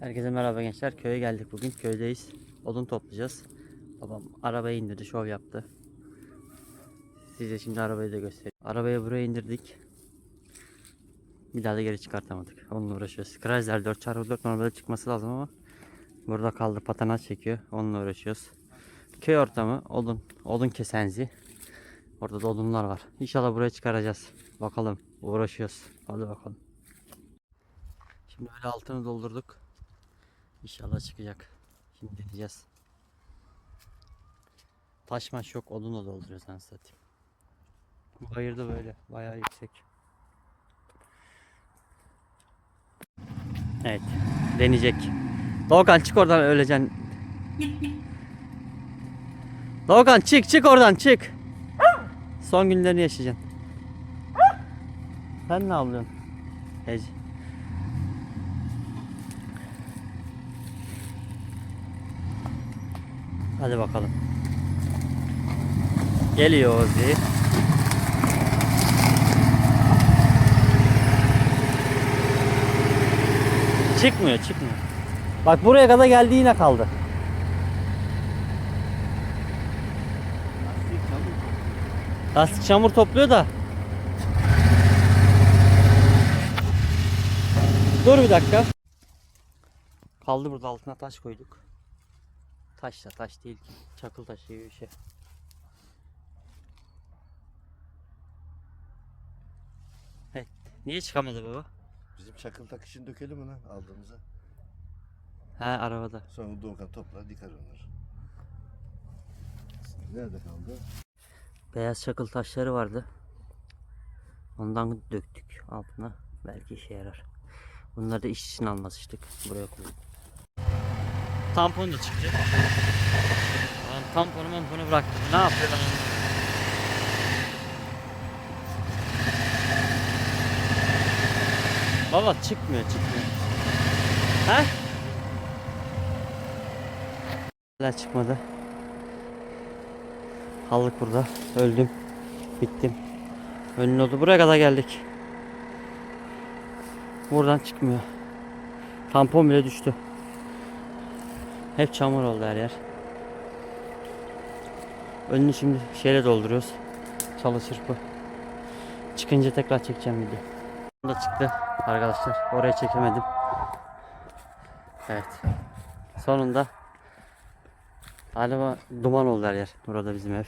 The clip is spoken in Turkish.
Herkese merhaba gençler. Köye geldik bugün. Köydeyiz. Odun toplayacağız. Babam arabayı indirdi, şov yaptı. Size şimdi arabayı da göstereyim. Arabayı buraya indirdik. Bir daha da geri çıkartamadık. Onunla uğraşıyoruz. Chrysler 4x4 normalde çıkması lazım ama burada kaldı. Patanaj çekiyor. Onunla uğraşıyoruz. Köy ortamı, odun, odun kesenzi. Orada da odunlar var. İnşallah buraya çıkaracağız. Bakalım. Uğraşıyoruz. Hadi bakalım. Şimdi böyle altını doldurduk. İnşallah çıkacak. Şimdi deneyeceğiz. Taş maş yok odunla dolduruyoruz ben satayım. Bu bayır da böyle bayağı yüksek. Evet deneyecek. Doğukan çık oradan öleceksin. Doğukan çık çık oradan çık. Son günlerini yaşayacaksın. Sen ne yapıyorsun? Ece. Hadi bakalım. Geliyor Ozi. Çıkmıyor, çıkmıyor. Bak buraya kadar geldi yine kaldı. Lastik çamur topluyor da. Dur bir dakika. Kaldı burada altına taş koyduk. Taş da taş değil ki. Çakıl taşı gibi bir şey. Evet. Niye çıkamadı baba? Bizim çakıl takışını dökelim mi lan aldığımıza? He arabada. Sonra Doğukan toplar dikar onları. Nerede kaldı? Beyaz çakıl taşları vardı. Ondan döktük altına. Belki işe yarar. Bunları da iş için almıştık. Buraya koyduk. Tampon da çıktı. Lan tamponu mamponu bıraktım. Ne yapıyor lan? Baba çıkmıyor çıkmıyor. He? Hala çıkmadı. Kaldık burada. Öldüm. Bittim. Önün oldu. Buraya kadar geldik. Buradan çıkmıyor. Tampon bile düştü. Hep çamur oldu her yer. Önünü şimdi şeyle dolduruyoruz. Çalı çırpı. Çıkınca tekrar çekeceğim video. Da çıktı arkadaşlar. Oraya çekemedim. Evet. Sonunda galiba duman oldu her yer. Burada bizim ev.